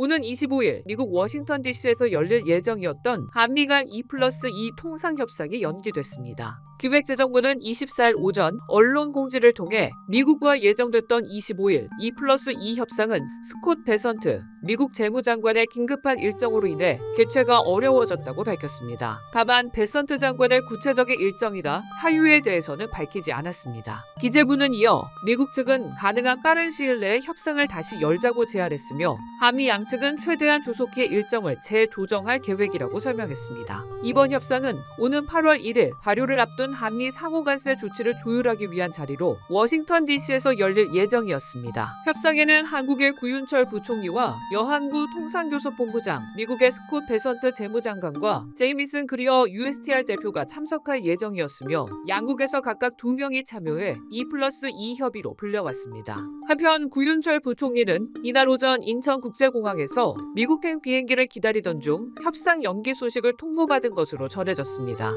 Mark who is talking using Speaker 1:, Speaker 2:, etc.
Speaker 1: 오는 25일 미국 워싱턴 DC에서 열릴 예정이었던 한미 간 2 플러스 2 통상협상이 연기됐습니다. 기획재정부는 24일 오전 언론 공지를 통해 미국과 예정됐던 25일 2 플러스 2 협상은 스콧 베선트 미국 재무장관의 긴급한 일정으로 인해 개최가 어려워졌다고 밝혔습니다. 다만 베선트 장관의 구체적인 일정이나 사유에 대해서는 밝히지 않았습니다. 기재부는 이어 미국 측은 가능한 빠른 시일 내에 협상을 다시 열자고 제안했으며 한미 양 측은 최대한 조속히 일정을 재조정할 계획이라고 설명했습니다. 이번 협상은 오는 8월 1일 발효를 앞둔 한미 상호간세 조치를 조율하기 위한 자리로 워싱턴 DC에서 열릴 예정이었습니다. 협상에는 한국의 구윤철 부총리와 여한구 통상교섭본부장, 미국의 스콧 베선트 재무장관과 제이미슨 그리어 USTR 대표가 참석할 예정이었으며 양국에서 각각 두 명이 참여해 2 플러스 2 협의로 불려왔습니다. 한편 구윤철 부총리는 이날 오전 인천국제공항 에서 미국행 비행기를 기다리던 중 협상 연기 소식을 통보받은 것으로 전해졌습니다.